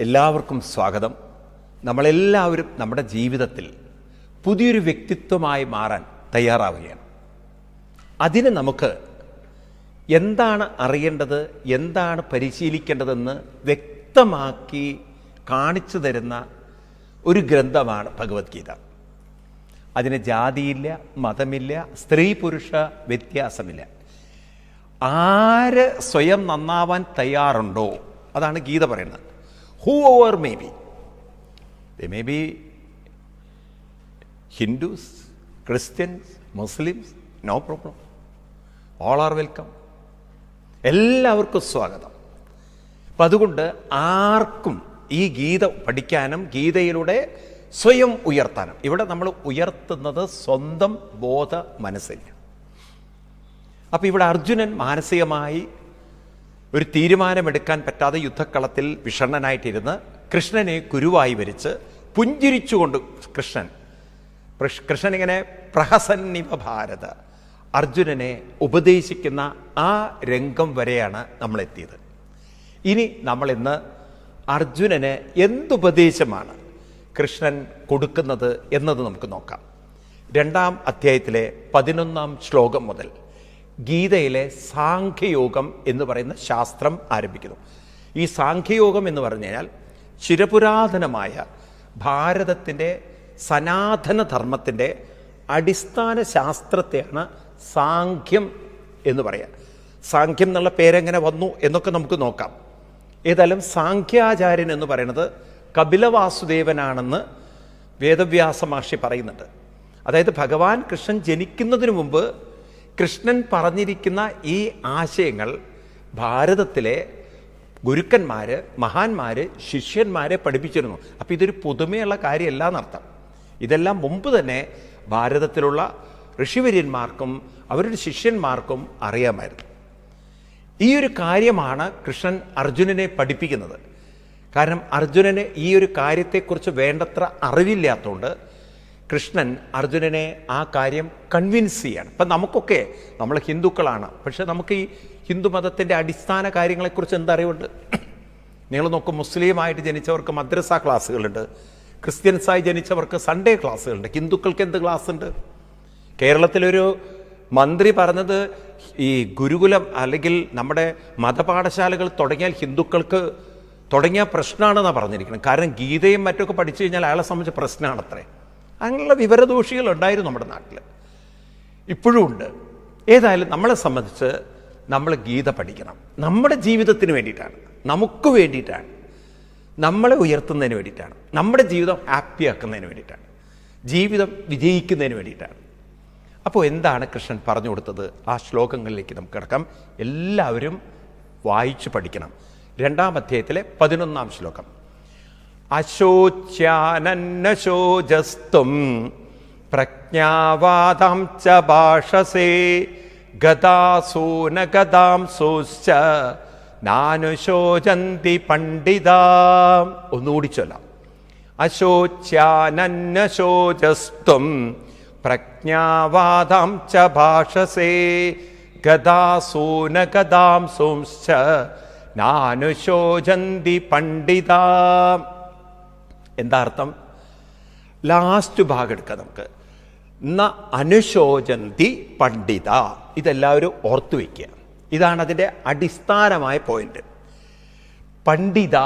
എല്ലാവർക്കും സ്വാഗതം. നമ്മളെല്ലാവരും നമ്മുടെ ജീവിതത്തിൽ പുതിയൊരു വ്യക്തിത്വമായി മാറാൻ തയ്യാറാവുകയാണ്. അതിന് നമുക്ക് എന്താണ് അറിയേണ്ടത് എന്താണ് പരിശീലിക്കേണ്ടതെന്ന് വ്യക്തമാക്കി കാണിച്ചു തരുന്ന ഒരു ഗ്രന്ഥമാണ് ഭഗവത്ഗീത. അതിന് ജാതിയില്ല മതമില്ല സ്ത്രീ പുരുഷ വ്യത്യാസമില്ല. ആര് സ്വയം നന്നാവാൻ തയ്യാറുണ്ടോ? അതാണ് ഗീത പറയുന്നത്. Over maybe the maybe Hindus Christians Muslims no problem all are welcome എല്ലാവർക്കും സ്വാഗതം. അപ്പം അതുകൊണ്ട് ആർക്കും ഈ ഗീത പഠിക്കാനും ഗീതയിലൂടെ സ്വയം ഉയർത്താനും. ഇവിടെ നമ്മൾ ഉയർത്തുന്നത് സ്വന്തം ബോധ മനസ്സിന് അപ്പം ഇവിടെ അർജുനൻ മാനസികമായി ഒരു തീരുമാനമെടുക്കാൻ പറ്റാതെ യുദ്ധക്കളത്തിൽ വിഷണ്ണനായിട്ടിരുന്ന് കൃഷ്ണനെ കുരുവായി വരിച്ച് പുഞ്ചിരിച്ചുകൊണ്ട് കൃഷ്ണൻ കൃഷ്- കൃഷ്ണൻ ഇങ്ങനെ പ്രഹസന്നിവ ഭാരത അർജുനനെ ഉപദേശിക്കുന്ന ആ രംഗം വരെയാണ് നമ്മളെത്തിയത്. ഇനി നമ്മൾ ഇന്ന് അർജുനന് എന്തുപദേശമാണ് കൃഷ്ണൻ കൊടുക്കുന്നത് എന്നത് നമുക്ക് നോക്കാം. രണ്ടാം അധ്യായത്തിലെ പതിനൊന്നാം ശ്ലോകം മുതൽ ഗീതയിലെ സാഖ്യയോഗം എന്ന് പറയുന്ന ശാസ്ത്രം ആരംഭിക്കുന്നു. ഈ സാഖ്യയോഗം എന്ന് പറഞ്ഞു കഴിഞ്ഞാൽ ചിരപുരാതനമായ ഭാരതത്തിന്റെ സനാതന ധർമ്മത്തിന്റെ അടിസ്ഥാന ശാസ്ത്രത്തെയാണ് സാഖ്യം എന്ന് പറയുക. സാഖ്യം എന്നുള്ള പേരെങ്ങനെ വന്നു എന്നൊക്കെ നമുക്ക് നോക്കാം. ഏതായാലും സാഖ്യാചാര്യൻ എന്ന് പറയുന്നത് കപിലവാസുദേവനാണെന്ന് വേദവ്യാസ മഹർഷി പറയുന്നുണ്ട്. അതായത് ഭഗവാൻ കൃഷ്ണൻ ജനിക്കുന്നതിന് മുമ്പ് കൃഷ്ണൻ പറഞ്ഞിരിക്കുന്ന ഈ ആശയങ്ങൾ ഭാരതത്തിലെ ഗുരുക്കന്മാർ മഹാന്മാർ ശിഷ്യന്മാരെ പഠിപ്പിച്ചിരുന്നു. അപ്പോൾ ഇതൊരു പുതുമയുള്ള കാര്യമല്ല എന്നർത്ഥം. ഇതെല്ലാം മുമ്പ് തന്നെ ഭാരതത്തിലുള്ള ഋഷിവര്യന്മാർക്കും അവരുടെ ശിഷ്യന്മാർക്കും അറിയാമായിരുന്നു. ഈ ഒരു കാര്യമാണ് കൃഷ്ണൻ അർജുനനെ പഠിപ്പിക്കുന്നത്. കാരണം അർജുനന് ഈ ഒരു കാര്യത്തെക്കുറിച്ച് വേണ്ടത്ര അറിവില്ലാത്തതുകൊണ്ട് കൃഷ്ണൻ അർജുനനെ ആ കാര്യം കൺവിൻസ് ചെയ്യാണ്. ഇപ്പം നമുക്കൊക്കെ നമ്മൾ ഹിന്ദുക്കളാണ്. പക്ഷെ നമുക്ക് ഈ ഹിന്ദു മതത്തിന്റെ അടിസ്ഥാന കാര്യങ്ങളെക്കുറിച്ച് എന്തറിവുണ്ട്? നിങ്ങൾ നോക്കും മുസ്ലിമായിട്ട് ജനിച്ചവർക്ക് മദ്രസ ക്ലാസ്സുകളുണ്ട്. ക്രിസ്ത്യൻസായി ജനിച്ചവർക്ക് സൺഡേ ക്ലാസ്സുകളുണ്ട്. ഹിന്ദുക്കൾക്ക് എന്ത് ക്ലാസ് ഉണ്ട് കേരളത്തിലൊരു മന്ത്രി പറഞ്ഞത് ഈ ഗുരുകുലം അല്ലെങ്കിൽ നമ്മുടെ മതപാഠശാലകൾ തുടങ്ങിയാൽ ഹിന്ദുക്കൾക്ക് തുടങ്ങിയ പ്രശ്നമാണെന്നാണ് പറഞ്ഞിരിക്കുന്നത്. കാരണം ഗീതയും മറ്റൊക്കെ പഠിച്ചു കഴിഞ്ഞാൽ അയാളെ സംബന്ധിച്ച് പ്രശ്നമാണ് അത്രേ അങ്ങനെയുള്ള വിവരദോഷികൾ ഉണ്ടായിരുന്നു നമ്മുടെ നാട്ടിൽ. ഇപ്പോഴും ഉണ്ട്. ഏതായാലും നമ്മളെ സംബന്ധിച്ച് നമ്മൾ ഗീത പഠിക്കണം. നമ്മുടെ ജീവിതത്തിന് വേണ്ടിയിട്ടാണ്. നമുക്ക് വേണ്ടിയിട്ടാണ്. നമ്മളെ ഉയർത്തുന്നതിന് വേണ്ടിയിട്ടാണ്. നമ്മുടെ ജീവിതം ഹാപ്പി ആക്കുന്നതിന് വേണ്ടിയിട്ടാണ്. ജീവിതം വിജയിക്കുന്നതിന് വേണ്ടിയിട്ടാണ്. അപ്പോൾ എന്താണ് കൃഷ്ണൻ പറഞ്ഞു കൊടുത്തത്? ആ ശ്ലോകങ്ങളിലേക്ക് നമുക്ക് കിടക്കാം. എല്ലാവരും വായിച്ചു പഠിക്കണം. രണ്ടാം അധ്യായത്തിലെ പതിനൊന്നാം ശ്ലോകം. അശോച്യാനന്നശോജസ്തും പ്രജ്ഞാവാദാം ച ഭാഷസേ ഗതാസൂന സൂശ്ച നാനുശോചന്തി പണ്ഡിതാ. ഒന്നുകൂടി ചൊല്ലാം. അശോച്യാനന്നശോജസ്തും പ്രജ്ഞാവാദാം ച ഭാഷസേ ഗതാസൂന ഗതാം സോംശ്ച നാനുശോചന്തി പണ്ഡിതാ. എന്താ അർത്ഥം? ലാസ്റ്റ് ഭാഗം എടുക്കുക നമുക്ക്. ന അനുശോചന്തി പണ്ഡിത. ഇതെല്ലാവരും ഓർത്തു വയ്ക്കുക ഇതാണ് അതിന്റെ അടിസ്ഥാനമായ പോയിന്റ് പണ്ഡിത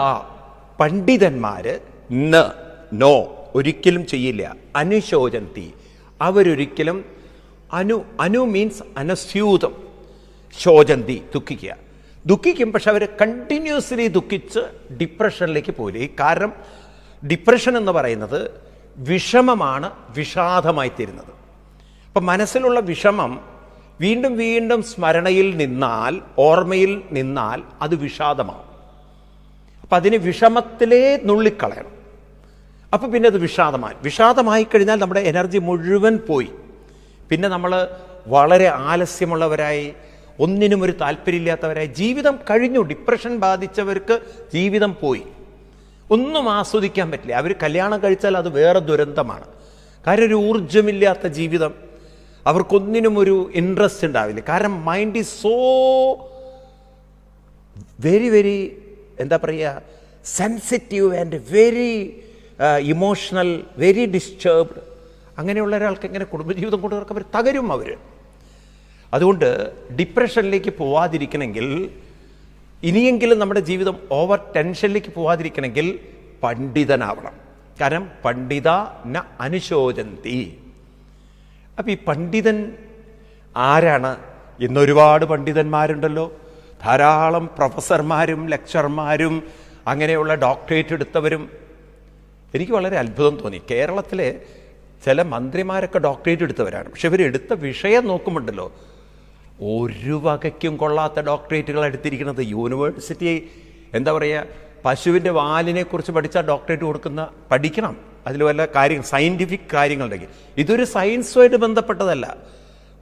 പണ്ഡിതന്മാർ ന നോ ഒരിക്കലും ചെയ്യില്ല. അനുശോചന്തി. അവരൊരിക്കലും അനു അനു മീൻസ് അനസ്യൂതം. ശോചന്തി ദുഃഖിക്കുക. ദുഃഖിക്കും പക്ഷെ അവർ കണ്ടിന്യൂസ്ലി ദുഃഖിച്ച് ഡിപ്രഷനിലേക്ക് പോയില്ല കാരണം ഡിപ്രഷൻ എന്ന് പറയുന്നത് വിഷമമാണ് വിഷാദമായി തീരുന്നത്. അപ്പം മനസ്സിലുള്ള വിഷമം വീണ്ടും വീണ്ടും സ്മരണയിൽ നിന്നാൽ ഓർമ്മയിൽ നിന്നാൽ അത് വിഷാദമാവും. അപ്പം അതിന് വിഷമത്തിലേ നുള്ളിക്കളയണം. അപ്പം പിന്നെ അത് വിഷാദമായി വിഷാദമായി കഴിഞ്ഞാൽ നമ്മുടെ എനർജി മുഴുവൻ പോയി. പിന്നെ നമ്മൾ വളരെ ആലസ്യമുള്ളവരായി ഒന്നിനും ഒരു താല്പര്യമില്ലാത്തവരായി ജീവിതം കഴിഞ്ഞു ഡിപ്രഷൻ ബാധിച്ചവർക്ക് ജീവിതം പോയി. ഒന്നും ആസ്വദിക്കാൻ പറ്റില്ല. അവർ കല്യാണം കഴിച്ചാൽ അത് വേറെ ദുരന്തമാണ്. കാര്യം ഒരു ഊർജമില്ലാത്ത ജീവിതം. അവർക്കൊന്നിനും ഒരു ഇൻട്രസ്റ്റ് ഉണ്ടാവില്ല. കാരണം mind is so very very എന്താ പറയുക sensitive and very emotional very disturbed അങ്ങനെയുള്ള ഒരാൾക്ക് എങ്ങനെ കുടുംബജീവിതം കൊണ്ട് നടക്കാൻ അവർ തകരും അവർ. അതുകൊണ്ട് ഡിപ്രഷനിലേക്ക് പോവാതിരിക്കണമെങ്കിൽ ഇനിയെങ്കിലും നമ്മുടെ ജീവിതം ഓവർ ടെൻഷനിലേക്ക് പോവാതിരിക്കണമെങ്കിൽ പണ്ഡിതനാവണം. കാരണം പണ്ഡിത ന അനുശോചന്തി. അപ്പം ഈ പണ്ഡിതൻ ആരാണ്? ഇന്നൊരുപാട് പണ്ഡിതന്മാരുണ്ടല്ലോ. ധാരാളം പ്രൊഫസർമാരും ലെക്ചർമാരും അങ്ങനെയുള്ള ഡോക്ടറേറ്റ് എടുത്തവരും. എനിക്ക് വളരെ അത്ഭുതം തോന്നി. കേരളത്തിലെ ചില മന്ത്രിമാരൊക്കെ ഡോക്ടറേറ്റ് എടുത്തവരാണ്. പക്ഷെ ഇവരെടുത്ത വിഷയം നോക്കുമ്പോണ്ടല്ലോ. ഒരു വകയ്ക്കും കൊള്ളാത്ത ഡോക്ടറേറ്റുകൾ എടുത്തിരിക്കുന്നത്. യൂണിവേഴ്സിറ്റി എന്താ പറയുക പശുവിന്റെ വാലിനെക്കുറിച്ച് പഠിച്ചാൽ ഡോക്ടറേറ്റ് കൊടുക്കുന്ന പഠിക്കണം. അതിൽ വല്ല കാര്യങ്ങൾ സയന്റിഫിക് കാര്യങ്ങളുണ്ടെങ്കിൽ ഇതൊരു സയൻസുമായിട്ട് ബന്ധപ്പെട്ടതല്ല.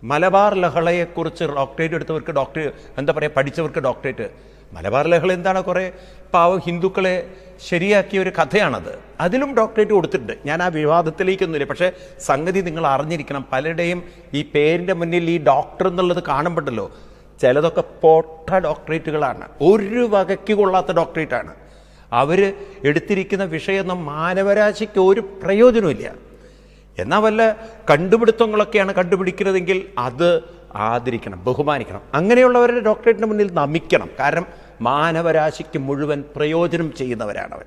മലബാർ ലഹളയെക്കുറിച്ച് ഡോക്ടറേറ്റ് എടുത്തവർക്ക് ഡോക്ടർ എന്താ പറയുക പഠിച്ചവർക്ക് ഡോക്ടറേറ്റ്. മലബാർ ലഹള എന്താണ് കുറേ പാവം ഹിന്ദുക്കളെ ശരിയാക്കിയ ഒരു കഥയാണത്. അതിലും ഡോക്ടറേറ്റ് കൊടുത്തിട്ടുണ്ട്. ഞാൻ ആ വിവാദത്തിലേക്കൊന്നുമില്ല പക്ഷേ സംഗതി നിങ്ങൾ അറിഞ്ഞിരിക്കണം. പലരുടെയും ഈ പേരിന്റെ മുന്നിൽ ഈ ഡോക്ടർ എന്നുള്ളത് കാണുമ്പോണ്ടല്ലോ ചിലതൊക്കെ പൊട്ട ഡോക്ടറേറ്റുകളാണ്. ഒരു വകയ്ക്ക് കൊള്ളാത്ത ഡോക്ടറേറ്റാണ്. അവർ എടുത്തിരിക്കുന്ന വിഷയമൊന്നും മാനവരാശിക്ക് ഒരു പ്രയോജനമില്ല എന്നാൽ വല്ല കണ്ടുപിടുത്തങ്ങളൊക്കെയാണ് കണ്ടുപിടിക്കുന്നതെങ്കിൽ അത് ആദരിക്കണം ബഹുമാനിക്കണം. അങ്ങനെയുള്ളവരുടെ ഡോക്ടറേറ്റിന് മുന്നിൽ നമിക്കണം. കാരണം മാനവരാശിക്ക് മുഴുവൻ പ്രയോജനം ചെയ്യുന്നവരാണ് അവർ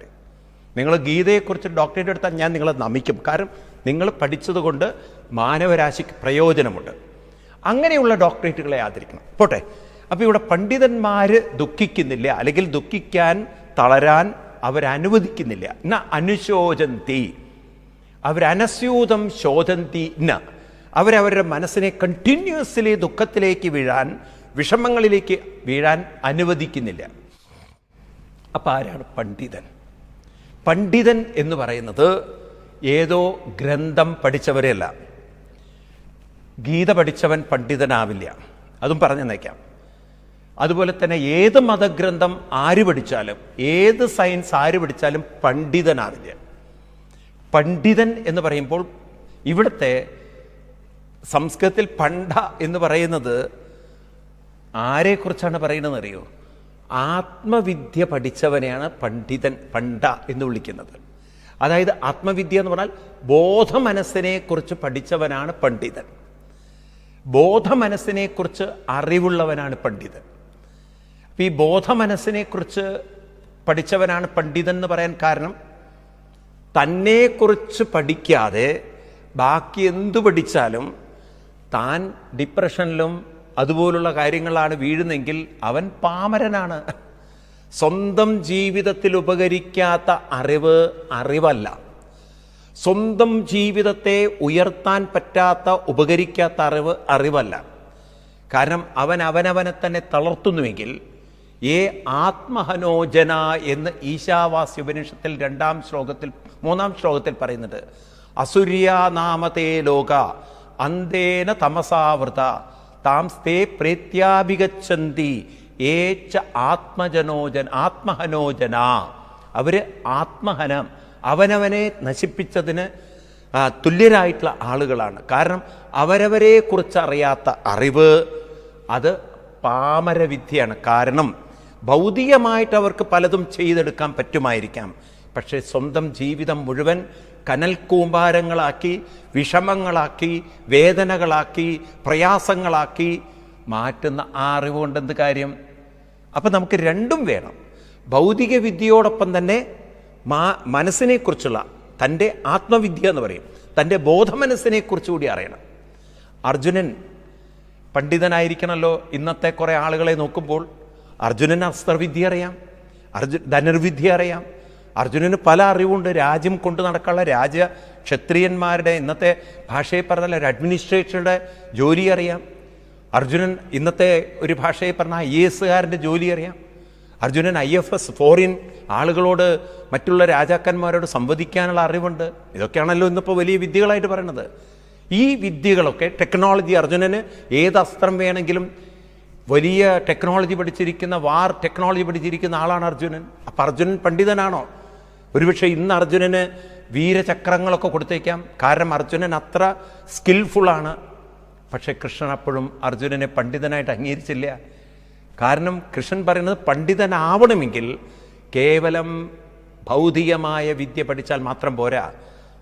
നിങ്ങൾ ഗീതയെക്കുറിച്ച് ഡോക്ടറേറ്റ് എടുത്താൽ ഞാൻ നിങ്ങളെ നമിക്കും. കാരണം നിങ്ങൾ പഠിച്ചതുകൊണ്ട് മാനവരാശിക്ക് പ്രയോജനമുണ്ട്. അങ്ങനെയുള്ള ഡോക്ടറേറ്റുകളെ ആദരിക്കണം. പോട്ടെ. അപ്പോൾ ഇവിടെ പണ്ഡിതന്മാർ ദുഃഖിക്കുന്നില്ല. അല്ലെങ്കിൽ ദുഃഖിക്കാൻ തളരാൻ അവരനുവദിക്കുന്നില്ല. ന അനുശോചന്തി. അവരനസ്യൂതം ശോധന്തി ന. അവരവരുടെ മനസ്സിനെ കണ്ടിന്യൂസ്ലി ദുഃഖത്തിലേക്ക് വീഴാൻ വിഷമങ്ങളിലേക്ക് വീഴാൻ അനുവദിക്കുന്നില്ല. അപ്പം ആരാണ് പണ്ഡിതൻ? പണ്ഡിതൻ എന്ന് പറയുന്നത് ഏതോ ഗ്രന്ഥം പഠിച്ചവരെയല്ല. ഗീത പഠിച്ചവൻ പണ്ഡിതനാവില്ല. അതും പറഞ്ഞു നയിക്കാം അതുപോലെ തന്നെ ഏത് മതഗ്രന്ഥം ആര് പഠിച്ചാലും ഏത് സയൻസ് ആര് പഠിച്ചാലും പണ്ഡിതനാവില്ല. പണ്ഡിതൻ എന്ന് പറയുമ്പോൾ ഇവിടുത്തെ സംസ്കൃതത്തിൽ പണ്ട എന്ന് പറയുന്നത് ആരെക്കുറിച്ചാണ് പറയുന്നത് അറിയോ ആത്മവിദ്യ പഠിച്ചവനെയാണ് പണ്ഡിതൻ പണ്ട എന്ന് വിളിക്കുന്നത്. അതായത് ആത്മവിദ്യ എന്ന് പറഞ്ഞാൽ ബോധമനസ്സിനെ കുറിച്ച് പഠിച്ചവനാണ് പണ്ഡിതൻ. ബോധമനസ്സിനെ കുറിച്ച് അറിവുള്ളവനാണ് പണ്ഡിതൻ. അപ്പൊ ഈ ബോധമനസ്സിനെ കുറിച്ച് പഠിച്ചവനാണ് പണ്ഡിതൻ എന്ന് പറയാൻ കാരണം തന്നെക്കുറിച്ച് പഠിക്കാതെ ബാക്കി എന്തു പഠിച്ചാലും താൻ ഡിപ്രഷനിലും അതുപോലുള്ള കാര്യങ്ങളാണ് വീഴുന്നെങ്കിൽ അവൻ പാമരനാണ്. സ്വന്തം ജീവിതത്തിൽ ഉപകരിക്കാത്ത അറിവ് അറിവല്ല. സ്വന്തം ജീവിതത്തെ ഉയർത്താൻ പറ്റാത്ത ഉപകരിക്കാത്ത അറിവ് അറിവല്ല. കാരണം അവൻ അവനവനെ തന്നെ തളർത്തുന്നുവെങ്കിൽ ഏ ആത്മഹനോജന എന്ന് ഈശാവാസ്യ ഉപനിഷത്തിൽ രണ്ടാം ശ്ലോകത്തിൽ മൂന്നാം ശ്ലോകത്തിൽ പറയുന്നുണ്ട്. അസുര്യാനാമതേ ലോക അന്തേന തമസാവൃത. താം സ്ഥേ പ്രേത്യാഭിഗച്ഛന്തി. ഏച്ച ആത്മജനോജൻ ആത്മഹനോജന. അവർ ആത്മഹനം അവനവനെ നശിപ്പിച്ചതിന് തുല്യരായിട്ടുള്ള ആളുകളാണ്. കാരണം അവരവരെ കുറിച്ച് അറിയാത്ത അറിവ് അത് പാമരവിദ്യയാണ്. കാരണം ഭൗതികമായിട്ട് അവർക്ക് പലതും ചെയ്തെടുക്കാൻ പറ്റുമായിരിക്കാം. പക്ഷേ സ്വന്തം ജീവിതം മുഴുവൻ കനൽ കൂമ്പാരങ്ങളാക്കി വിഷമങ്ങളാക്കി വേദനകളാക്കി പ്രയാസങ്ങളാക്കി മാറ്റുന്ന ആ അറിവുകൊണ്ടെന്ത് കാര്യം? അപ്പം നമുക്ക് രണ്ടും വേണം. ഭൗതിക വിദ്യയോടൊപ്പം തന്നെ മാ മനസ്സിനെക്കുറിച്ചുള്ള തന്റെ ആത്മവിദ്യ എന്ന് പറയും. തന്റെ ബോധമനസ്സിനെ കുറിച്ച് കൂടി അറിയണം. അർജുനൻ പണ്ഡിതനായിരിക്കണമല്ലോ ഇന്നത്തെ കുറേ ആളുകളെ നോക്കുമ്പോൾ. അർജുനൻ അസ്ത്രവിദ്യ അറിയാം. അർജുൻ ധനുർവിദ്യ അറിയാം. അർജുനന് പല അറിവുണ്ട്. രാജ്യം കൊണ്ടു നടക്കാനുള്ള രാജ ക്ഷത്രിയന്മാരുടെ ഇന്നത്തെ ഭാഷയിൽ പറഞ്ഞാൽ ഒരു അഡ്മിനിസ്ട്രേറ്ററുടെ ജോലി അറിയാം. അർജുനൻ ഇന്നത്തെ ഒരു ഭാഷയിൽ പറഞ്ഞാൽ ഐ എസുകാരന്റെ ജോലി അറിയാം. Arjunan I F S foreign ആളുകളോട് മറ്റുള്ള രാജാക്കന്മാരോട് സംവദിക്കാനുള്ള അറിവുണ്ട്. ഇതൊക്കെയാണല്ലോ ഇന്നിപ്പോൾ വലിയ വിദ്യകളായിട്ട് പറയുന്നത്. ഈ വിദ്യകളൊക്കെ ടെക്നോളജി അർജുനന് ഏത് അസ്ത്രം വേണമെങ്കിലും വലിയ ടെക്നോളജി പഠിച്ചിരിക്കുന്ന വാർ ടെക്നോളജി പഠിച്ചിരിക്കുന്ന ആളാണ് അർജുനൻ. അപ്പം അർജുനൻ പണ്ഡിതനാണോ? ഒരുപക്ഷെ ഇന്ന് അർജുനന് വീരചക്രങ്ങളൊക്കെ കൊടുത്തേക്കാം. കാരണം അർജുനൻ അത്ര സ്കിൽഫുള്ളാണ് പക്ഷെ കൃഷ്ണൻ അപ്പോഴും അർജുനനെ പണ്ഡിതനായിട്ട് അംഗീകരിച്ചില്ല. കാരണം കൃഷ്ണൻ പറയുന്നത് പണ്ഡിതനാവണമെങ്കിൽ കേവലം ഭൗതികമായ വിദ്യ പഠിച്ചാൽ മാത്രം പോരാ.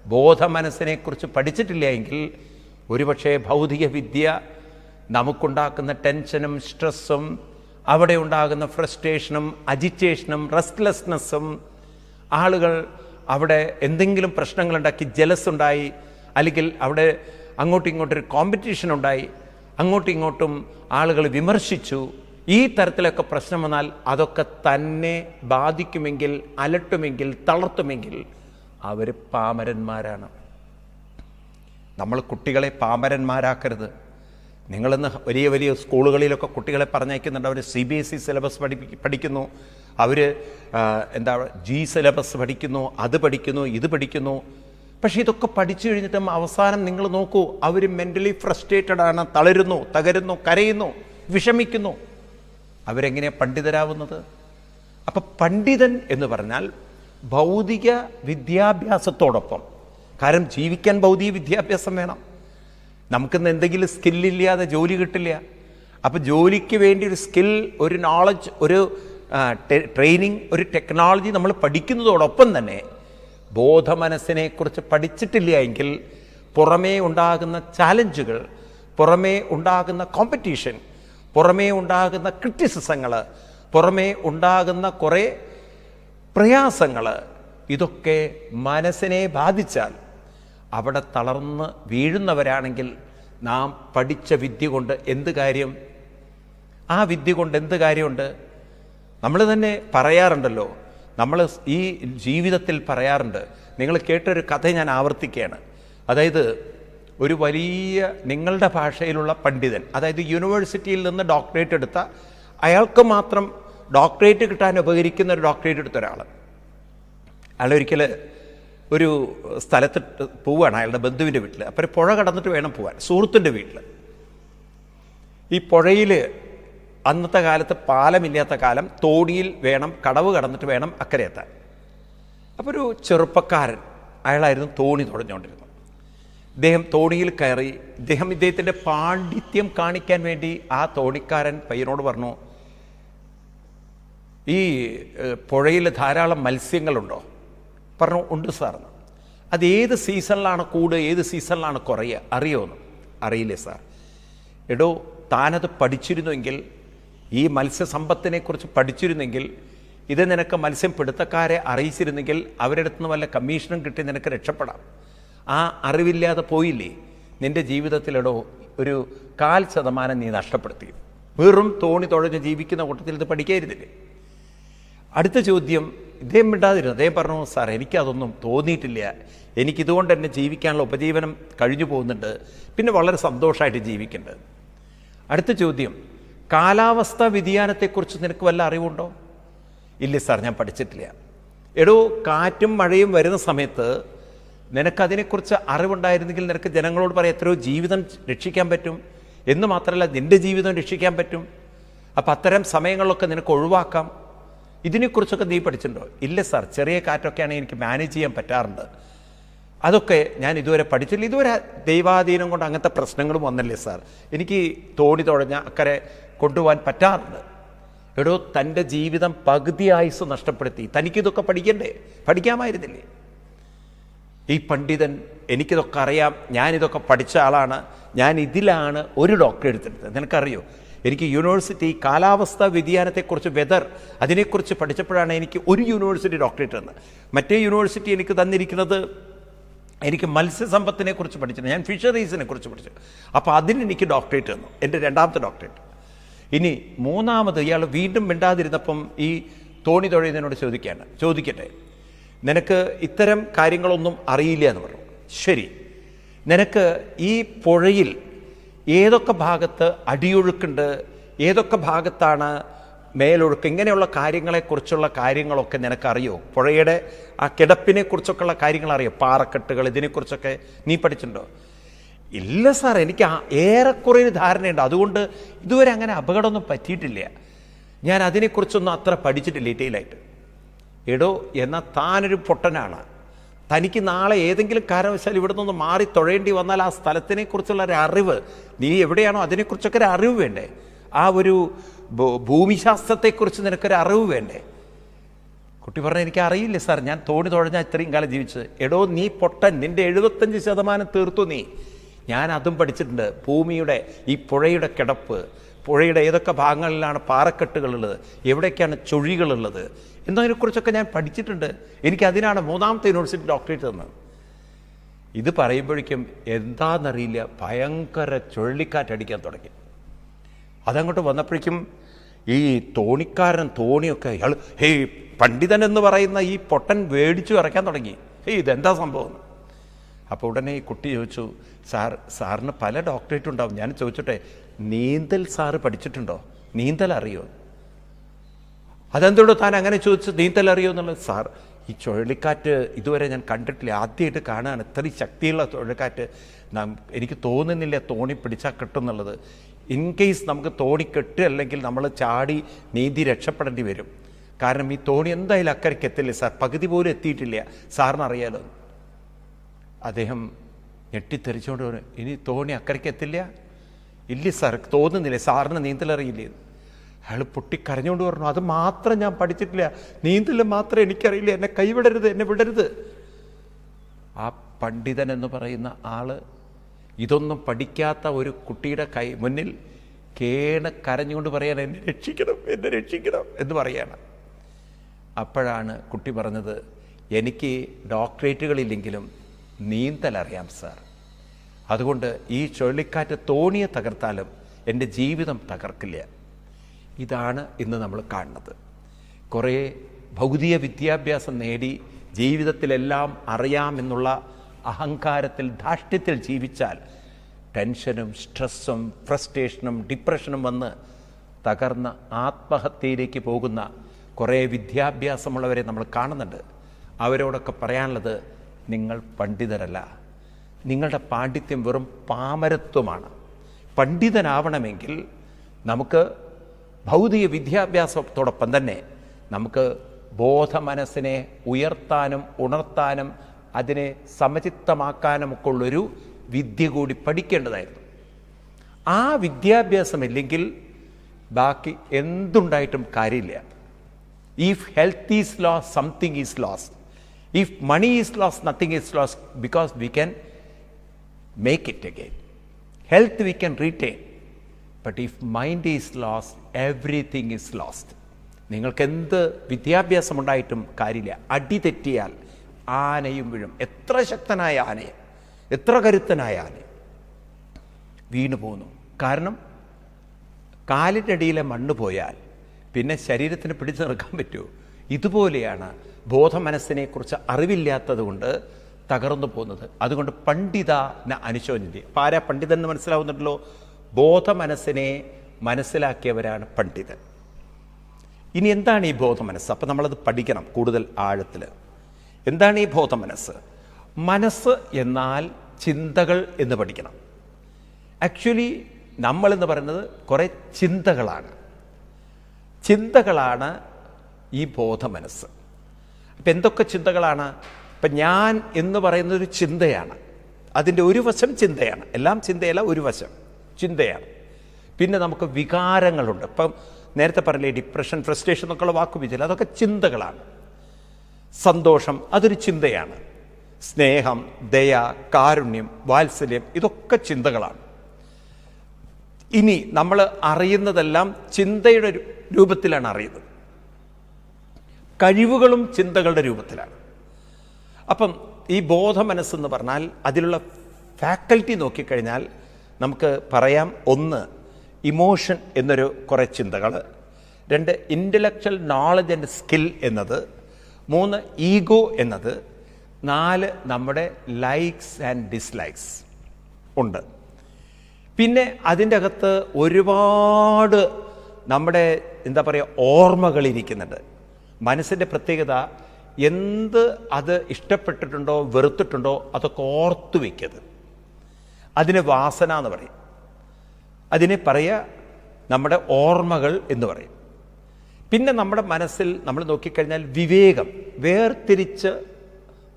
ബോധ ബോധമനസ്സിനെക്കുറിച്ച് പഠിച്ചിട്ടില്ല എങ്കിൽ ഒരുപക്ഷെ ഭൗതിക വിദ്യ നമുക്കുണ്ടാക്കുന്ന ടെൻഷനും സ്ട്രെസ്സും അവിടെ ഉണ്ടാകുന്ന ഫ്രസ്ട്രേഷനും അജിറ്റേഷനും റെസ്റ്റ്ലെസ്നെസ്സും ആളുകൾ അവിടെ എന്തെങ്കിലും പ്രശ്നങ്ങളുണ്ടാക്കി ജലസ് ഉണ്ടായി അല്ലെങ്കിൽ അവിടെ അങ്ങോട്ടും ഇങ്ങോട്ടും ഒരു കോമ്പറ്റീഷൻ ഉണ്ടായി അങ്ങോട്ടും ഇങ്ങോട്ടും ആളുകൾ വിമർശിച്ചു. ഈ തരത്തിലൊക്കെ പ്രശ്നം വന്നാൽ അതൊക്കെ തന്നെ ബാധിക്കുമെങ്കിൽ അലട്ടുമെങ്കിൽ തളർത്തുമെങ്കിൽ അവർ പാമരന്മാരാണ്. നമ്മൾ കുട്ടികളെ പാമരന്മാരാക്കരുത്. നിങ്ങളിന്ന് വലിയ വലിയ സ്കൂളുകളിലൊക്കെ കുട്ടികളെ പറഞ്ഞയക്കുന്നുണ്ട്. അവർ C B S E syllabus പഠിപ്പി പഠിക്കുന്നു. അവർ എന്താ ജി സിലബസ് പഠിക്കുന്നു അത് പഠിക്കുന്നു ഇത് പഠിക്കുന്നു. പക്ഷേ ഇതൊക്കെ പഠിച്ചു കഴിഞ്ഞിട്ടും അവസാനം നിങ്ങൾ നോക്കൂ അവർ മെന്റലി ഫ്രസ്ട്രേറ്റഡ് ആണ് തളരുന്നു തകരുന്നു കരയുന്നു വിഷമിക്കുന്നു. അവരെങ്ങനെയാണ് പണ്ഡിതരാവുന്നത്? അപ്പം പണ്ഡിതൻ എന്ന് പറഞ്ഞാൽ ഭൗതിക വിദ്യാഭ്യാസത്തോടൊപ്പം. കാരണം ജീവിക്കാൻ ഭൗതിക വിദ്യാഭ്യാസം വേണം. നമുക്കിന്ന് എന്തെങ്കിലും സ്കില്ലില്ലാതെ ജോലി കിട്ടില്ല. അപ്പോൾ ജോലിക്ക് വേണ്ടി ഒരു സ്കിൽ ഒരു നോളജ് ഒരു ട്രെയിനിങ് ഒരു ടെക്നോളജി നമ്മൾ പഠിക്കുന്നതോടൊപ്പം തന്നെ ബോധമനസ്സിനെക്കുറിച്ച് പഠിച്ചിട്ടില്ല എങ്കിൽ പുറമേ ഉണ്ടാകുന്ന ചാലഞ്ചുകൾ പുറമേ ഉണ്ടാകുന്ന കോമ്പറ്റീഷൻ പുറമേ ഉണ്ടാകുന്ന ക്രിറ്റിസിസങ്ങൾ പുറമേ ഉണ്ടാകുന്ന കുറേ പ്രയാസങ്ങൾ ഇതൊക്കെ മനസ്സിനെ ബാധിച്ചാൽ അവിടെ തളർന്ന് വീഴുന്നവരാണെങ്കിൽ നാം പഠിച്ച വിദ്യ കൊണ്ട് എന്ത് കാര്യം? ആ വിദ്യ കൊണ്ട് എന്ത് കാര്യമുണ്ട്? നമ്മൾ തന്നെ പറയാറുണ്ടല്ലോ. നമ്മൾ ഈ ജീവിതത്തിൽ പറയാറുണ്ട്. നിങ്ങൾ കേട്ടൊരു കഥ ഞാൻ ആവർത്തിക്കുകയാണ്. അതായത് ഒരു വലിയ നിങ്ങളുടെ ഭാഷയിലുള്ള പണ്ഡിതൻ അതായത് യൂണിവേഴ്സിറ്റിയിൽ നിന്ന് ഡോക്ടറേറ്റ് എടുത്ത അയാൾക്ക് മാത്രം ഡോക്ടറേറ്റ് കിട്ടാൻ ഉപകരിക്കുന്ന ഒരു ഡോക്ടറേറ്റ് എടുത്ത ഒരാൾ അയാൾ ഒരിക്കൽ ഒരു സ്ഥലത്ത് പോവുകയാണ് അയാളുടെ ബന്ധുവിന്റെ വീട്ടിൽ. അപ്പോൾ പുഴ കടന്നിട്ട് വേണം പോകാൻ സുഹൃത്തിന്റെ വീട്ടിൽ. ഈ പുഴയിൽ അന്നത്തെ കാലത്ത് പാലമില്ലാത്ത കാലം തോടിയിൽ വേണം കടവ് കടന്നിട്ട് വേണം അക്കരെ എത്താൻ. അപ്പോൾ ഒരു ചെറുപ്പക്കാരൻ അയാളായിരുന്നു തോണി തുടഞ്ഞുകൊണ്ടിരുന്നത് ഇദ്ദേഹം തോണിയിൽ കയറി ഇദ്ദേഹം ഇദ്ദേഹത്തിന്റെ പാണ്ഡിത്യം കാണിക്കാൻ വേണ്ടി ആ തോണിക്കാരൻ പയ്യനോട് പറഞ്ഞു ഈ പുഴയിൽ ധാരാളം മത്സ്യങ്ങളുണ്ടോ? പറഞ്ഞു ഉണ്ട് സാറെന്ന് അത് ഏത് സീസണിലാണ് കൂട് ഏത് സീസണിലാണ് കുറയുക? അറിയുമെന്ന് അറിയില്ലേ സാർ. എടോ താനത് പഠിച്ചിരുന്നുവെങ്കിൽ ഈ മത്സ്യസമ്പത്തിനെക്കുറിച്ച് പഠിച്ചിരുന്നെങ്കിൽ ഇത് നിനക്ക് മത്സ്യം പിടുത്തക്കാരെ അറിയിച്ചിരുന്നെങ്കിൽ അവരുടെ നിന്ന് വല്ല കമ്മീഷനും കിട്ടി നിനക്ക് രക്ഷപ്പെടാം. ആ അറിവില്ലാതെ പോയില്ലേ? നിന്റെ ജീവിതത്തിലെടോ ഒരു കാൽ ശതമാനം നീ നഷ്ടപ്പെടുത്തി. വെറും തോണി തുഴഞ്ഞ് ജീവിക്കുന്ന കൂട്ടത്തിൽ ഇത് പഠിക്കരുതില്ലേ? അടുത്ത ചോദ്യം ഇദ്ദേഹം മിണ്ടാതിരുന്നു. അദ്ദേഹം പറഞ്ഞു സാർ എനിക്കതൊന്നും തോന്നിയിട്ടില്ല. എനിക്കിതുകൊണ്ട് തന്നെ ജീവിക്കാനുള്ള ഉപജീവനം കഴിഞ്ഞു പോകുന്നുണ്ട്. പിന്നെ വളരെ സന്തോഷമായിട്ട് ജീവിക്കുന്നുണ്ട്. അടുത്ത ചോദ്യം കാലാവസ്ഥാ വ്യതിയാനത്തെക്കുറിച്ച് നിനക്ക് വല്ല അറിവുണ്ടോ? ഇല്ല സാർ ഞാൻ പഠിച്ചിട്ടില്ല. എടോ കാറ്റും മഴയും വരുന്ന സമയത്ത് നിനക്കതിനെക്കുറിച്ച് അറിവുണ്ടായിരുന്നെങ്കിൽ നിനക്ക് ജനങ്ങളോട് പറയാം എത്രയോ ജീവിതം രക്ഷിക്കാൻ പറ്റും. എന്ന് മാത്രമല്ല നിന്റെ ജീവിതം രക്ഷിക്കാൻ പറ്റും. അപ്പം അത്തരം സമയങ്ങളിലൊക്കെ നിനക്ക് ഒഴിവാക്കാം. ഇതിനെക്കുറിച്ചൊക്കെ നീ പഠിച്ചിട്ടുണ്ടോ? ഇല്ല സാർ. ചെറിയ കാറ്റൊക്കെയാണ് എനിക്ക് മാനേജ് ചെയ്യാൻ പറ്റാറുണ്ട്. അതൊക്കെ ഞാൻ ഇതുവരെ പഠിച്ചില്ല ഇതുവരെ ദൈവാധീനം കൊണ്ട് അങ്ങനത്തെ പ്രശ്നങ്ങളും വന്നില്ലേ സാർ? എനിക്ക് തോണി തുഴഞ്ഞ അക്കരെ കൊണ്ടുപോകാൻ പറ്റാറുണ്ട്. എടോ തന്റെ ജീവിതം പകുതി ആയുസ് നഷ്ടപ്പെടുത്തി. തനിക്കിതൊക്കെ പഠിക്കണ്ടേ? പഠിക്കാമായിരുന്നില്ലേ? ഈ പണ്ഡിതൻ എനിക്കിതൊക്കെ അറിയാം. ഞാനിതൊക്കെ പഠിച്ച ആളാണ്. ഞാൻ ഇതിലാണ് ഒരു ഡോക്ടർ എടുത്തെടുത്തത് നിനക്കറിയോ? എനിക്ക് യൂണിവേഴ്സിറ്റി കാലാവസ്ഥാ വ്യതിയാനത്തെക്കുറിച്ച് വെതർ അതിനെക്കുറിച്ച് പഠിച്ചപ്പോഴാണ് എനിക്ക് ഒരു യൂണിവേഴ്സിറ്റി ഡോക്ടറേറ്റ് തന്നത്. മറ്റേ യൂണിവേഴ്സിറ്റി എനിക്ക് തന്നിരിക്കുന്നത് എനിക്ക് മത്സ്യസമ്പത്തിനെ കുറിച്ച് പഠിച്ചത് ഞാൻ ഫിഷറീസിനെ കുറിച്ച് പഠിച്ചു. അപ്പോൾ അതിന് എനിക്ക് ഡോക്ടറേറ്റ് തന്നു. എന്റെ രണ്ടാമത്തെ ഡോക്ടറേറ്റ് ഇനി മൂന്നാമത് ഇയാൾ വീണ്ടും മിണ്ടാതിരുന്നപ്പം ഈ തോണി തുഴയുന്നതിനോട് ചോദിക്കുകയാണ്. ചോദിക്കട്ടെ നിനക്ക് ഇത്തരം കാര്യങ്ങളൊന്നും അറിയില്ല എന്ന് പറഞ്ഞു. ശരി നിനക്ക് ഈ പുഴയിൽ ഏതൊക്കെ ഭാഗത്ത് അടിയൊഴുക്കുണ്ട് ഏതൊക്കെ ഭാഗത്താണ് മേലൊഴുക്ക് ഇങ്ങനെയുള്ള കാര്യങ്ങളെക്കുറിച്ചുള്ള കാര്യങ്ങളൊക്കെ നിനക്കറിയോ? പുഴയുടെ ആ കിടപ്പിനെ കുറിച്ചൊക്കെയുള്ള കാര്യങ്ങൾ അറിയോ പാറക്കെട്ടുകൾ ഇതിനെക്കുറിച്ചൊക്കെ നീ പഠിച്ചിട്ടുണ്ടോ? ഇല്ല സാർ എനിക്ക് ഏറെക്കുറെ ഒരു ധാരണയുണ്ട്. അതുകൊണ്ട് ഇതുവരെ അങ്ങനെ അപകടമൊന്നും പറ്റിയിട്ടില്ല. ഞാൻ അതിനെക്കുറിച്ചൊന്നും അത്ര പഠിച്ചിട്ടില്ല ഡീറ്റെയിലായിട്ട്. എടോ എന്നാൽ താനൊരു പൊട്ടനാണ്. തനിക്ക് നാളെ ഏതെങ്കിലും കാരണവശാൽ ഇവിടെ നിന്ന് മാറി തൊഴേണ്ടി വന്നാൽ ആ സ്ഥലത്തിനെ കുറിച്ചുള്ള ഒരു അറിവ് നീ എവിടെയാണോ അതിനെക്കുറിച്ചൊക്കെ ഒരു അറിവ് വേണ്ടേ? ആ ഒരു ഭൂമിശാസ്ത്രത്തെക്കുറിച്ച് നിനക്കൊരു അറിവ് വേണ്ടേ? കുട്ടി പറഞ്ഞു എനിക്ക് അറിയില്ല സാർ ഞാൻ തോണി തുഴഞ്ഞാൽ ഇത്രയും കാലം ജീവിച്ചത്. എടോ നീ പൊട്ടൻ നിന്റെ എഴുപത്തഞ്ച് ശതമാനം തീർത്തു നീ. ഞാൻ അതും പഠിച്ചിട്ടുണ്ട്. ഭൂമിയുടെ ഈ പുഴയുടെ കിടപ്പ് പുഴയുടെ ഏതൊക്കെ ഭാഗങ്ങളിലാണ് പാറക്കെട്ടുകളുള്ളത് എവിടേക്കാണ് ചുഴികളുള്ളത് എന്നതിനെക്കുറിച്ചൊക്കെ ഞാൻ പഠിച്ചിട്ടുണ്ട്. എനിക്ക് അതിനാണ് മൂന്നാമത്തെ യൂണിവേഴ്സിറ്റി ഡോക്ടറേറ്റ് തന്നത്. ഇത് പറയുമ്പോഴേക്കും എന്താണെന്നറിയില്ല ഭയങ്കര ചുഴലിക്കാറ്റടിക്കാൻ തുടങ്ങി. അതങ്ങോട്ട് വന്നപ്പോഴേക്കും ഈ തോണിക്കാരൻ തോണിയൊക്കെ അയാൾ ഹേയ് പണ്ഡിതൻ എന്ന് പറയുന്ന ഈ പൊട്ടൻ വേടിച്ചു ഇറക്കാൻ തുടങ്ങി. ഹേയ് ഇതെന്താ സംഭവം? അപ്പോൾ ഉടനെ ഈ കുട്ടി ചോദിച്ചു സാർ സാറിന് പല ഡോക്ടറേറ്റ് ഉണ്ടാവും. ഞാൻ ചോദിച്ചോട്ടെ നീന്തൽ സാറ് പഠിച്ചിട്ടുണ്ടോ? നീന്തൽ അറിയോ? അതെന്തോട് താൻ അങ്ങനെ ചോദിച്ചു നീന്തൽ അറിയോ എന്നുള്ളത്? സാർ ഈ ചുഴലിക്കാറ്റ് ഇതുവരെ ഞാൻ കണ്ടിട്ടില്ല. ആദ്യമായിട്ട് കാണുകയാണ് ഇത്രയും ശക്തിയുള്ള ചുഴലിക്കാറ്റ് നാം എനിക്ക് തോന്നുന്നില്ല തോണി പിടിച്ചാൽ കിട്ടുന്നുള്ളത് ഇൻ കേസ് നമുക്ക് തോണി കെട്ട് അല്ലെങ്കിൽ നമ്മൾ ചാടി നീന്തി രക്ഷപ്പെടേണ്ടി വരും. കാരണം ഈ തോണി എന്തായാലും അക്കരയ്ക്ക് എത്തില്ല സാർ? പകുതി പോലും എത്തിയിട്ടില്ല. സാറിന് അറിയാലോ അദ്ദേഹം ഞെട്ടിത്തെറിച്ചുകൊണ്ട് ഇനി തോണി അക്കരയ്ക്ക് എത്തില്ല? ഇല്ല സാർ തോന്നുന്നില്ല. സാറിന് നീന്തലറിയില്ലേ? അയാൾ പൊട്ടിക്കരഞ്ഞുകൊണ്ട് പറഞ്ഞു അത് മാത്രം ഞാൻ പഠിച്ചിട്ടില്ല. നീന്തൽ മാത്രം എനിക്കറിയില്ല. എന്നെ കൈവിടരുത് എന്നെ വിടരുത്. ആ പണ്ഡിതൻ എന്ന് പറയുന്ന ആൾ ഇതൊന്നും പഠിക്കാത്ത ഒരു കുട്ടിയുടെ കൈ മുന്നിൽ കേണ കരഞ്ഞുകൊണ്ട് പറയാൻ എന്നെ രക്ഷിക്കണം എന്നെ രക്ഷിക്കണം എന്ന് പറയാണ്. അപ്പോഴാണ് കുട്ടി പറഞ്ഞത് എനിക്ക് ഡോക്ടറേറ്റുകളില്ലെങ്കിലും നീന്തൽ അറിയാം സാർ. അതുകൊണ്ട് ഈ ചുഴലിക്കാറ്റ് തോണിയെ തകർത്താലും എന്റെ ജീവിതം തകർക്കില്ല. ഇതാണ് ഇന്ന് നമ്മൾ കാണുന്നത്. കുറേ ഭൗതിക വിദ്യാഭ്യാസം നേടി ജീവിതത്തിലെല്ലാം അറിയാമെന്നുള്ള അഹങ്കാരത്തിൽ ധാഷ്ട്യത്തിൽ ജീവിച്ചാൽ ടെൻഷനും സ്ട്രെസ്സും ഫ്രസ്ട്രേഷനും ഡിപ്രഷനും വന്ന് തകർന്ന ആത്മഹത്യയിലേക്ക് പോകുന്ന കുറേ വിദ്യാഭ്യാസമുള്ളവരെ നമ്മൾ കാണുന്നുണ്ട്. അവരോടൊക്കെ പറയാനുള്ളത് നിങ്ങൾ പണ്ഡിതരല്ല. നിങ്ങളുടെ പാണ്ഡിത്യം വെറും പാമരത്വമാണ്. പണ്ഡിതനാവണമെങ്കിൽ നമുക്ക് ഭൗതിക വിദ്യാഭ്യാസത്തോടൊപ്പം തന്നെ നമുക്ക് ബോധമനസ്സിനെ ഉയർത്താനും ഉണർത്താനും അതിനെ സമചിത്തമാക്കാനുമൊക്കെ ഉള്ളൊരു വിദ്യ കൂടി പഠിക്കേണ്ടതായിരുന്നു. ആ വിദ്യാഭ്യാസമില്ലെങ്കിൽ ബാക്കി എന്തുണ്ടായിട്ടും കാര്യമില്ല. If health is lost something is lost if money is lost nothing is lost because we can make it again health we can retain, but if mind is lost everything is lost നിങ്ങൾക്ക് എന്ത് വിദ്യാഭ്യാസമുണ്ടായിട്ടും കാര്യമില്ല. അടി തെറ്റിയാൽ ആനയും വീഴും. എത്ര ശക്തനായ ആനയും എത്ര കരുത്തനായ ആനയും. വീണു പോകുന്നു കാരണം കാലിന്റെ അടിയിലെ മണ്ണ് പോയാൽ പിന്നെ ശരീരത്തിന് പിടിച്ചു നിർക്കാൻ പറ്റുമോ ഇതുപോലെയാണ് ബോധമനസ്സിനെക്കുറിച്ച് അറിവില്ലാത്തത് കൊണ്ട് തകർന്നു പോകുന്നത്. അതുകൊണ്ട് പണ്ഡിത ന അനുശോചിതി അപ്പം ആരാ പണ്ഡിതൻ എന്ന് മനസ്സിലാവുന്നുണ്ടല്ലോ? ബോധമനസ്സിനെ മനസ്സിലാക്കിയവരാണ് പണ്ഡിതൻ. ഇനി എന്താണ് ഈ ബോധമനസ്സ്? അപ്പം നമ്മളത് പഠിക്കണം കൂടുതൽ ആഴത്തിൽ എന്താണ് ഈ ബോധമനസ്സ്? മനസ്സ് എന്നാൽ ചിന്തകൾ എന്ന് പഠിക്കണം. ആക്ച്വലി നമ്മളെന്ന് പറയുന്നത് കുറേ ചിന്തകളാണ്. ചിന്തകളാണ് ഈ ബോധമനസ്സ്. അപ്പം എന്തൊക്കെ ചിന്തകളാണ്? ഇപ്പം ഞാൻ എന്ന് പറയുന്നൊരു ചിന്തയാണ്. അതിന്റെ ഒരു വശം ചിന്തയാണ്. എല്ലാം ചിന്തയല്ല ഒരു വശം. ചിന്തയാണ്. പിന്നെ നമുക്ക് വികാരങ്ങളുണ്ട്. ഇപ്പം നേരത്തെ പറഞ്ഞില്ലേ ഡിപ്രഷൻ ഫ്രസ്ട്രേഷൻ എന്നൊക്കെയുള്ള വാക്ക് ഉപയോഗിച്ചില്ല അതൊക്കെ ചിന്തകളാണ്. സന്തോഷം അതൊരു ചിന്തയാണ്. സ്നേഹം ദയ കാരുണ്യം വാത്സല്യം ഇതൊക്കെ ചിന്തകളാണ്. ഇനി നമ്മൾ അറിയുന്നതെല്ലാം ചിന്തയുടെ രൂപത്തിലാണ് അറിയുന്നത്. കഴിവുകളും ചിന്തകളുടെ രൂപത്തിലാണ്. അപ്പം ഈ ബോധമനസ്സെന്ന് പറഞ്ഞാൽ അതിലുള്ള ഫാക്കൽറ്റി നോക്കിക്കഴിഞ്ഞാൽ നമുക്ക് പറയാം ഒന്ന് ഇമോഷൻ എന്നൊരു കുറേ ചിന്തകൾ രണ്ട് ഇന്റലക്ച്വൽ നോളജ് ആൻഡ് സ്കിൽ എന്നത്. മൂന്ന് ഈഗോ എന്നത്. നാല് നമ്മുടെ ലൈക്സ് ആൻഡ് ഡിസ്ലൈക്സ് ഉണ്ട്. പിന്നെ അതിന്റെ അകത്ത് ഒരുപാട് നമ്മുടെ എന്താ പറയുക ഓർമ്മകൾ ഇരിക്കുന്നുണ്ട്. മനസ്സിന്റെ പ്രത്യേകത എന്ത് അത് ഇഷ്ടപ്പെട്ടിട്ടുണ്ടോ വെറുത്തിട്ടുണ്ടോ അതൊക്കെ ഓർത്തു വയ്ക്കത് അതിന് വാസന എന്ന് പറയും അതിനെ പറയുക നമ്മുടെ ഓർമ്മകൾ എന്ന് പറയും പിന്നെ നമ്മുടെ മനസ്സിൽ നമ്മൾ നോക്കിക്കഴിഞ്ഞാൽ വിവേകം വേർതിരിച്ച്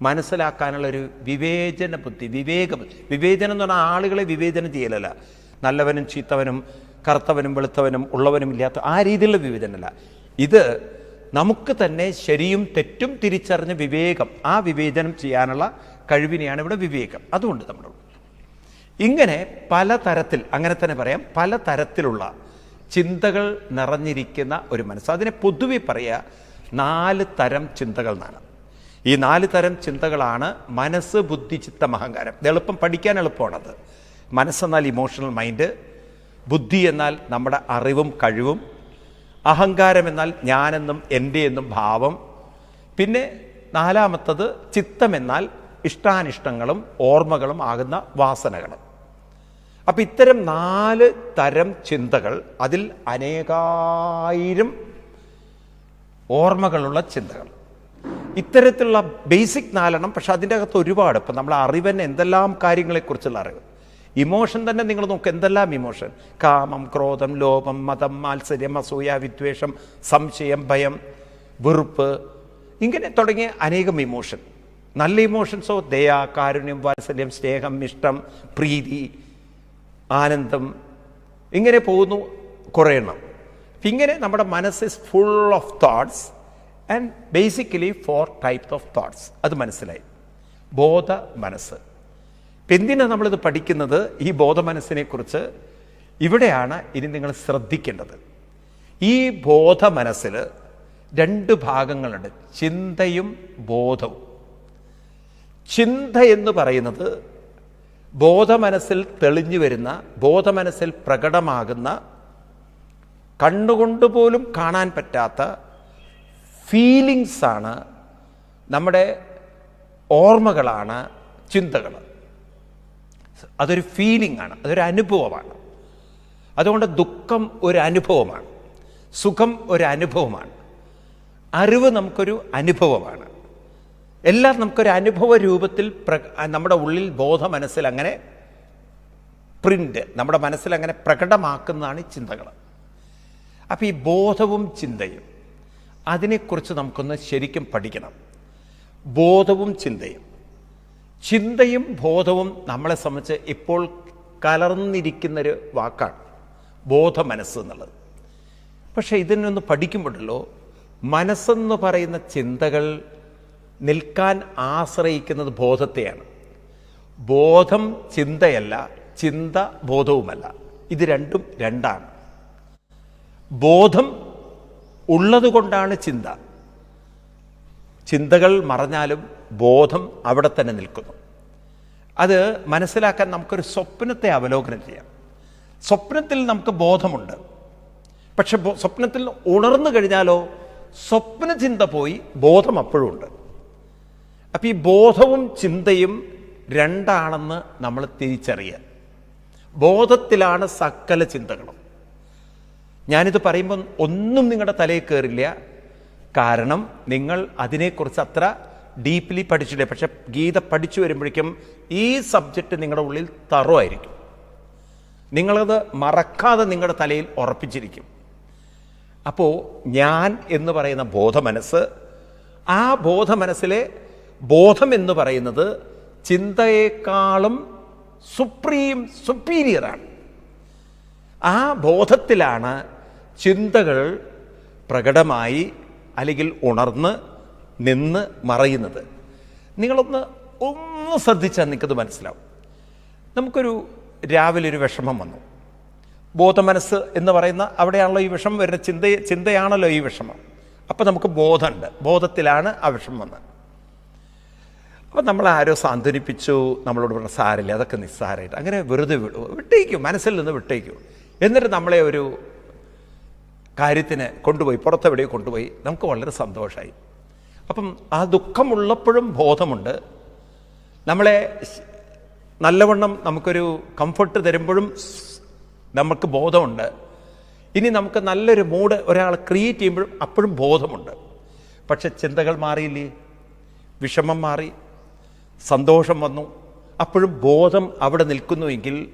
മനസ്സിലാക്കാനുള്ളൊരു വിവേചന ബുദ്ധി വിവേക. വിവേചനം എന്ന് പറഞ്ഞാൽ ആളുകളെ വിവേചനം ചെയ്യലല്ല നല്ലവനും ചീത്തവനും കറുത്തവനും വെളുത്തവനും ഉള്ളവനും ഇല്ലാത്ത ആ രീതിയിലുള്ള വിവേചനമല്ല ഇത് നമുക്ക് തന്നെ ശരിയും തെറ്റും തിരിച്ചറിഞ്ഞ വിവേകം ആ വിവേചനം ചെയ്യാനുള്ള കഴിവിനെയാണ് ഇവിടെ വിവേകം അതുകൊണ്ട് നമ്മുടെ. ഇങ്ങനെ പലതരത്തിൽ അങ്ങനെ തന്നെ പറയാം പലതരത്തിലുള്ള ചിന്തകൾ നിറഞ്ഞിരിക്കുന്ന ഒരു മനസ്സ്. അതിനെ പൊതുവെ പറയുക നാല് തരം ചിന്തകൾ എന്നാണ്. ഈ നാല് തരം ചിന്തകളാണ് മനസ്സ് ബുദ്ധി ചിത്തം അഹങ്കാരം. എളുപ്പം പഠിക്കാൻ എളുപ്പമാണത്. മനസ്സെന്നാൽ ഇമോഷണൽ മൈൻഡ് ബുദ്ധി എന്നാൽ നമ്മുടെ അറിവും കഴിവും അഹങ്കാരം എന്നാൽ ഞാനെന്നും എന്റെ എന്നും ഭാവം പിന്നെ നാലാമത്തത് ചിത്തം എന്നാൽ ഇഷ്ടാനിഷ്ടങ്ങളും ഓർമ്മകളും ആകുന്ന വാസനകളും. അപ്പം ഇത്തരം നാല് തരം ചിന്തകൾ അതിൽ അനേകായിരം ഓർമ്മകളുള്ള ചിന്തകൾ. ഇത്തരത്തിലുള്ള ബേസിക് നാലെണ്ണം പക്ഷെ അതിന്റെ അകത്ത് ഒരുപാട്. ഇപ്പം നമ്മൾ അറിവന് എന്തെല്ലാം കാര്യങ്ങളെക്കുറിച്ചുള്ള അറിവ്? ഇമോഷൻ തന്നെ നിങ്ങൾ നോക്ക് എന്തെല്ലാം ഇമോഷൻ? കാമം ക്രോധം ലോപം മതം മാത്സര്യം അസൂയ വിദ്വേഷം സംശയം ഭയം വെറുപ്പ് ഇങ്ങനെ തുടങ്ങിയ അനേകം ഇമോഷൻ. നല്ല ഇമോഷൻസോ ദയ കാരുണ്യം വാത്സല്യം സ്നേഹം ഇഷ്ടം പ്രീതി ആനന്ദം ഇങ്ങനെ പോകുന്നു കുറേ എണ്ണം. ഇങ്ങനെ നമ്മുടെ മനസ്സ് is full of thoughts and basically four types of thoughts അത് മനസ്സിലായി. ബോധ മനസ്സ്. എന്തിനാണ് നമ്മളിത് പഠിക്കുന്നത്? ഈ ബോധ മനസ്സിനെ കുറിച്ച് ഇവിടെയാണ് ഇനി നിങ്ങൾ ശ്രദ്ധിക്കേണ്ടത്. ഈ ബോധ മനസ്സിൽ രണ്ട് ഭാഗങ്ങളുണ്ട്. ചിന്തയും ബോധവും. ചിന്ത എന്ന് പറയുന്നത് ബോധമനസ്സിൽ തെളിഞ്ഞു വരുന്ന ബോധമനസ്സിൽ പ്രകടമാകുന്ന കണ്ണുകൊണ്ട് പോലും കാണാൻ പറ്റാത്ത ഫീലിങ്സാണ് നമ്മുടെ ഓർമ്മകളാണ് ചിന്തകൾ. അതൊരു ഫീലിംഗ് ആണ് അതൊരു അനുഭവമാണ്. അതുകൊണ്ട് ദുഃഖം ഒരു അനുഭവമാണ് സുഖം ഒരു അനുഭവമാണ് അറിവ് നമുക്കൊരു അനുഭവമാണ്. എല്ലാം നമുക്കൊരു അനുഭവ രൂപത്തിൽ നമ്മുടെ ഉള്ളിൽ ബോധ മനസ്സിൽ അങ്ങനെ പ്രിന്റ് നമ്മുടെ മനസ്സിൽ അങ്ങനെ പ്രകടമാക്കുന്നതാണ് ഈ ചിന്തകൾ അപ്പോൾ ഈ ബോധവും ചിന്തയും അതിനെക്കുറിച്ച് നമുക്കൊന്ന് ശരിക്കും പഠിക്കണം. ബോധവും ചിന്തയും. ചിന്തയും ബോധവും നമ്മളെ സംബന്ധിച്ച് ഇപ്പോൾ കലർന്നിരിക്കുന്നൊരു വാക്കാണ് ബോധ മനസ്സ് എന്നുള്ളത്. പക്ഷേ ഇതിനൊന്ന് പഠിക്കുമ്പോഴല്ലോ മനസ്സെന്ന് പറയുന്ന ചിന്തകൾ നിൽക്കാൻ ആശ്രയിക്കുന്നത് ബോധത്തെയാണ്. ബോധം ചിന്തയല്ല ചിന്ത ബോധവുമല്ല. ഇത് രണ്ടും രണ്ടാണ്. ബോധം ഉള്ളതുകൊണ്ടാണ് ചിന്ത. ചിന്തകൾ മറഞ്ഞാലും ബോധം അവിടെ തന്നെ നിൽക്കുന്നു. അത് മനസ്സിലാക്കാൻ നമുക്കൊരു സ്വപ്നത്തെ അവലോകനം ചെയ്യാം. സ്വപ്നത്തിൽ നമുക്ക് ബോധമുണ്ട്. പക്ഷെ സ്വപ്നത്തിൽ ഉണർന്നു കഴിഞ്ഞാലോ സ്വപ്ന ചിന്ത പോയി ബോധം അപ്പോഴും ഉണ്ട്. അപ്പം ഈ ബോധവും ചിന്തയും രണ്ടാണെന്ന് നമ്മൾ തിരിച്ചറിയുക ബോധത്തിലാണ് സകല ചിന്തകളും. ഞാനിത് പറയുമ്പോൾ ഒന്നും നിങ്ങളുടെ തലയിൽ കയറില്ല കാരണം നിങ്ങൾ അതിനെക്കുറിച്ച് അത്ര ഡീപ്ലി പഠിച്ചില്ല പക്ഷെ ഗീത പഠിച്ചു വരുമ്പോഴേക്കും ഈ സബ്ജക്റ്റ് നിങ്ങളുടെ ഉള്ളിൽ തറോ ആയിരിക്കും നിങ്ങളത് മറക്കാതെ നിങ്ങളുടെ തലയിൽ ഉറപ്പിച്ചിരിക്കും. അപ്പോൾ ഞാൻ എന്ന് പറയുന്ന ബോധമനസ്സ് ആ ബോധമനസ്സിലെ ബോധം എന്ന് പറയുന്നത് ചിന്തയേക്കാളും സുപ്രീം സുപ്പീരിയറാണ് ആ ബോധത്തിലാണ് ചിന്തകൾ പ്രകടമായി അല്ലെങ്കിൽ ഉണർന്ന് നിന്ന് മറയുന്നത്. നിങ്ങളൊന്ന് ഒന്ന് ശ്രദ്ധിച്ചാൽ നിങ്ങൾക്കത് മനസ്സിലാവും. നമുക്കൊരു രാവിലെ ഒരു വിഷമം വന്നു. ബോധമനസ്സ് എന്ന് പറയുന്ന അവിടെയാണല്ലോ ഈ വിഷമം വരുന്ന ചിന്ത ചിന്തയാണല്ലോ ഈ വിഷമം. അപ്പം നമുക്ക് ബോധമുണ്ട്. ബോധത്തിലാണ് ആ വിഷമം വന്നത്. അപ്പം നമ്മൾ ആരോ സാന്ത്വനിപ്പിച്ചു നമ്മളോട് പറഞ്ഞ സാരില്ല അതൊക്കെ നിസ്സാരമായിട്ട് അങ്ങനെ വെറുതെ വിടും. വിട്ടേക്കും മനസ്സിൽ നിന്ന് വിട്ടേക്കും. എന്നിട്ട് നമ്മളെ ഒരു കാര്യത്തിന് കൊണ്ടുപോയി പുറത്തെവിടെയോ കൊണ്ടുപോയി നമുക്ക് വളരെ സന്തോഷമായി അപ്പം ആ ദുഃഖമുള്ളപ്പോഴും ബോധമുണ്ട്. നമ്മളെ നല്ലവണ്ണം നമുക്കൊരു കംഫർട്ട് തരുമ്പോഴും നമുക്ക് ബോധമുണ്ട്. ഇനി നമുക്ക് നല്ലൊരു മൂഡ് ഒരാൾ ക്രിയേറ്റ് ചെയ്യുമ്പോഴും അപ്പോഴും ബോധമുണ്ട്. പക്ഷെ ചിന്തകൾ മാറിയില്ലേ? വിഷമം മാറി. സന്തോഷം വന്നു. അപ്പോഴും ബോധം അവിടെ നിൽക്കുന്നുവെങ്കിൽ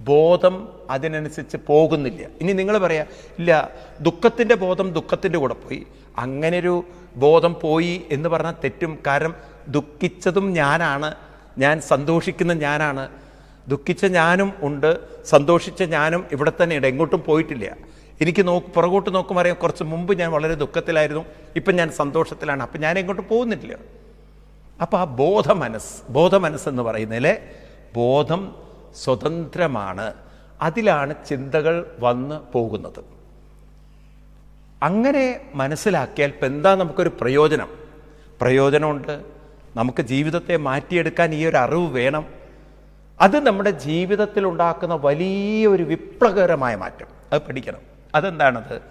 ബോധം അതിനനുസരിച്ച് പോകുന്നില്ല. ഇനി നിങ്ങൾ പറയാ ഇല്ല ദുഃഖത്തിന്റെ ബോധം ദുഃഖത്തിന്റെ കൂടെ പോയി. അങ്ങനെ ഒരു ബോധം പോയി എന്ന് പറഞ്ഞാൽ തെറ്റും. കാരണം ദുഃഖിച്ചതും ഞാനാണ്. ഞാൻ സന്തോഷിക്കുന്ന ഞാനാണ്. ദുഃഖിച്ച ഞാനും ഉണ്ട്. സന്തോഷിച്ച ഞാനും ഇവിടെ തന്നെ ഉണ്ട്. എങ്ങോട്ടും പോയിട്ടില്ല. എനിക്ക് നോക്ക് പുറകോട്ട് നോക്കുമ്പോൾ കുറച്ച് മുമ്പ് ഞാൻ വളരെ ദുഃഖത്തിലായിരുന്നു. ഇപ്പം ഞാൻ സന്തോഷത്തിലാണ്. അപ്പം ഞാൻ എങ്ങോട്ട് പോകുന്നില്ല. അപ്പോൾ ആ ബോധ മനസ്സ് ബോധ മനസ്സെന്ന് പറയുന്നതിലെ ബോധം സ്വതന്ത്രമാണ്. അതിലാണ് ചിന്തകൾ വന്ന് പോകുന്നത്. അങ്ങനെ മനസ്സിലാക്കിയാൽ ഇപ്പം എന്താ നമുക്കൊരു പ്രയോജനം? പ്രയോജനമുണ്ട്. നമുക്ക് ജീവിതത്തെ മാറ്റിയെടുക്കാൻ ഈ ഒരു അറിവ് വേണം. അത് നമ്മുടെ ജീവിതത്തിൽ ഉണ്ടാക്കുന്ന വലിയ ഒരു വിപ്ലവകരമായ മാറ്റം. അത് പഠിക്കണം. അതെന്താണത്?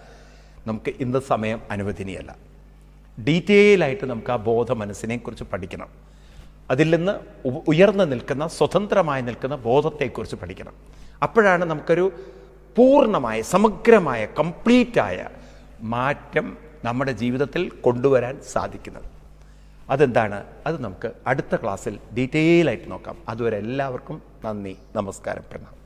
നമുക്ക് ഇന്ന് സമയം അനുവദനീയല്ല. ഡീറ്റെയിൽ ആയിട്ട് നമുക്ക് ആ ബോധ മനസ്സിനെ കുറിച്ച് പഠിക്കണം. അതിൽ നിന്ന് ഉയർന്നു നിൽക്കുന്ന സ്വതന്ത്രമായി നിൽക്കുന്ന ബോധത്തെക്കുറിച്ച് പഠിക്കണം. അപ്പോഴാണ് നമുക്കൊരു പൂർണമായ സമഗ്രമായ കംപ്ലീറ്റായ മാറ്റം നമ്മുടെ ജീവിതത്തിൽ കൊണ്ടുവരാൻ സാധിക്കുന്നത്. അതെന്താണ്? അത് നമുക്ക് അടുത്ത ക്ലാസ്സിൽ ഡീറ്റെയിൽ ആയിട്ട് നോക്കാം. അതുവരെ എല്ലാവർക്കും നന്ദി നമസ്കാരം പ്രണാം